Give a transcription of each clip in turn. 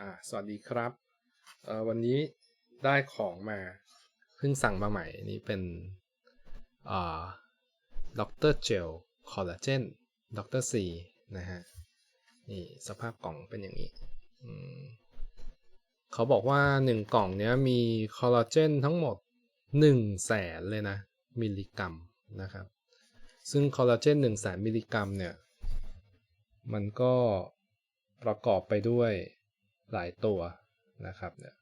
อ่าสวัสดีครับเอ่อวันนี้ได้ของมาเพิ่งสั่งมาใหม่นี่เป็นอ่าด็อกเตอร์เจลคอลลาเจนด็อกเตอร์ซีนะฮะนี่สภาพกล่องเป็นอย่างนี้อืมเขาบอกว่า 1 กล่องเนี้ยมีคอลลาเจนทั้งหมด1แสนเลยนะ มิลลิกรัมนะครับ ซึ่งคอลลาเจน1แสนมิลลิกรัมเนี่ย มันก็ประกอบไปด้วย หลายตัวนะครับเนี่ย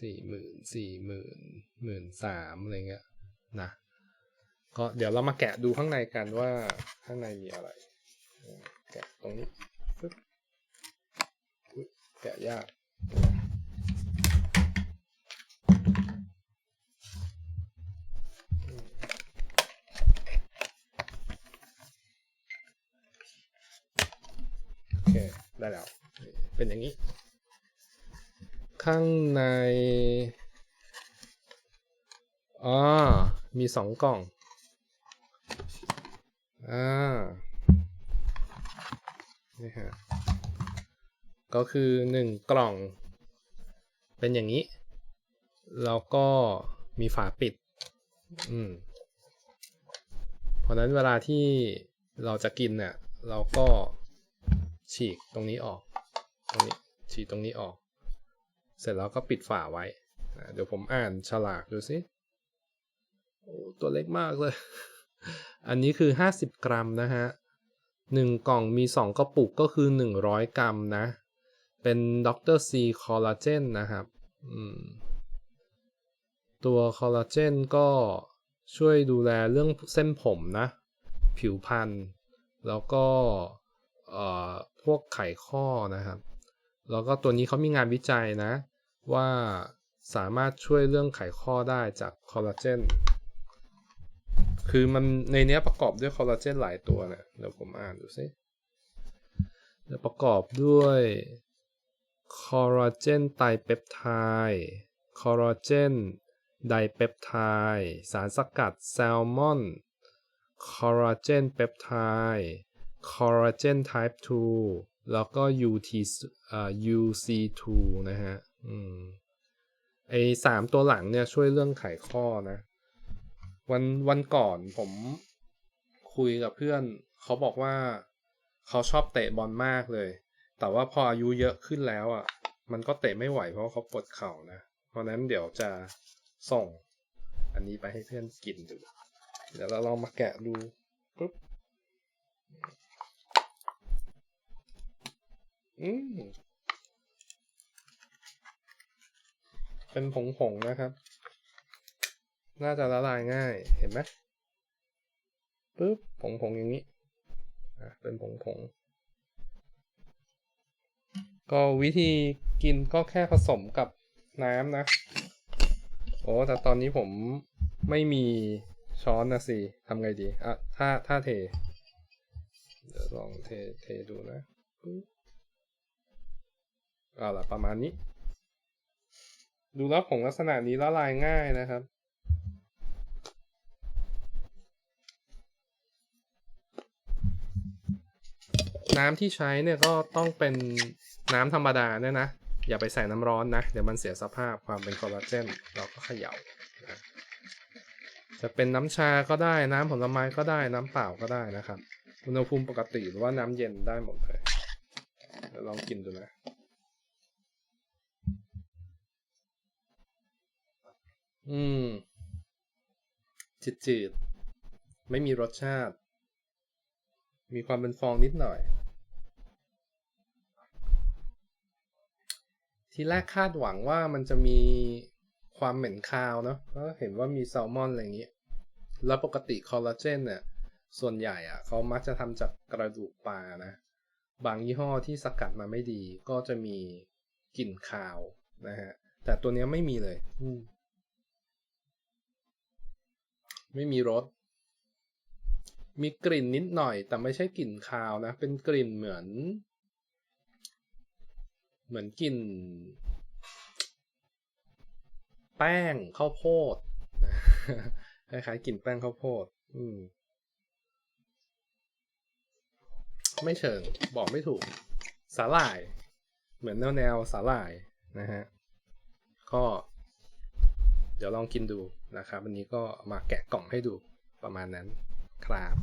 สี่หมื่นสี่หมื่นหมื่นสามอะไรเงี้ยนะก็เดี๋ยวเรามาแกะดูข้างในกันว่าข้างในมีอะไร แกะตรงนี้ปึ๊บแกะยากโอเคได้แล้ว เป็นอย่างนี้ ข้างในอ๋อมีสองกล่อง อ่า นี่ฮะ ก็คือหนึ่งกล่อง เป็นอย่างนี้ แล้วก็มีฝาปิด อืม เพราะนั้นเวลาที่เราจะกินเนี่ย เราก็ฉีกตรงนี้ออก ตรงนี้ ฉีกตรงนี้ออก เสร็จแล้วก็ปิดฝาไว้ เดี๋ยวผมอ่านฉลากดูสิโอ้ตัวเล็กมากเลย อันนี้คือ 50 กรัมนะฮะหนึ่งกล่องมี 2 กระปุกก็คือ 100 กรัมนะ เป็นด็อกเตอร์ซีคอลลาเจนนะครับ ตัวคอลลาเจนก็ช่วยดูแลเรื่องเส้นผมนะ ผิวพรรณแล้วก็พวกไขข้อนะครับ แล้วก็ตัวนี้เขามีงานวิจัยนะ ว่าสามารถช่วยเรื่องไขข้อได้จากคอลลาเจน คือมันในนี้ประกอบด้วยคอลลาเจนหลายตัวนะเดี๋ยวผมอ่านดูสิจะประกอบด้วยคอลลาเจนไตรเปปไทด์คอลลาเจนไดเปปไทด์สารสกัดแซลมอนคอลลาเจนเปปไทด์ collagen type 2 แล้วก็ UT อ่า UC2 นะฮะ อืม ไอสามตัวหลังเนี่ยช่วยเรื่องไขข้อนะ วันวันก่อนผมคุยกับเพื่อน เขาบอกว่าเขาชอบเตะบอลมากเลย แต่ว่าพออายุเยอะขึ้นแล้วอะ มันก็เตะไม่ไหวเพราะเขาปวดเข่านะ เพราะนั้นเดี๋ยวจะส่ง อันนี้ไปให้เพื่อนกินดู เดี๋ยวเราลองมาแกะดูปุ๊บ อืมเป็นผงผงๆนะครับ น่าจะละลายง่าย เห็นไหมปึ๊บผงผงๆอย่างนี้ อะเป็นผงผงๆก็วิธีกินก็แค่ผสมกับน้ำนะ โอ้ แต่ตอนนี้ผมไม่มีช้อนนะสิทำไงดี อะ ถ้า ถ้าเท เดี๋ยวลองเท เทดูนะปึ๊บ เอาล่ะประมาณนี้ ดูแล้วผงลักษณะนี้ละลายง่ายนะครับ น้ำที่ใช้เนี่ยก็ต้องเป็นน้ำธรรมดาเนี่ยนะ อย่าไปใส่น้ำร้อนนะ เดี๋ยวมันเสียสภาพความเป็นคอลลาเจน เราก็เขย่านะจะเป็นน้ำชาก็ได้น้ำผลไม้ก็ได้น้ำเปล่าก็ได้นะครับ อุณหภูมิปกติหรือว่าน้ำเย็นได้หมดเลยเดี๋ยวลองกินดูนะ อืม จืดๆไม่มีรสชาติ มีความเป็นฟองนิดหน่อย ทีแรกคาดหวังว่ามันจะมีความเหม็นคาวเนาะเพราะเห็นว่ามีแซลมอนอะไรอย่างนี้ แล้วปกติคอลลาเจนเนี่ย ส่วนใหญ่อะเขามักจะทำจากกระดูกปลานะ บางยี่ห้อที่สกัดมาไม่ดี ก็จะมีกลิ่นคาวนะฮะ แต่ตัวนี้ไม่มีเลย อืม ไม่มีรส มีกลิ่นนิดหน่อย แต่ไม่ใช่กลิ่นคาวนะ เป็นกลิ่นเหมือน เหมือนกลิ่น แป้งข้าวโพดคล้ายๆกลิ่นแป้งข้าวโพด อืม ไม่เชิง บอกไม่ถูก สาหร่าย เหมือนแนวแนวๆสาหร่ายนะฮะ ก็ เดี๋ยวลองกินดูนะครับวันนี้ก็มาแกะกล่องให้ดูประมาณนั้นครับ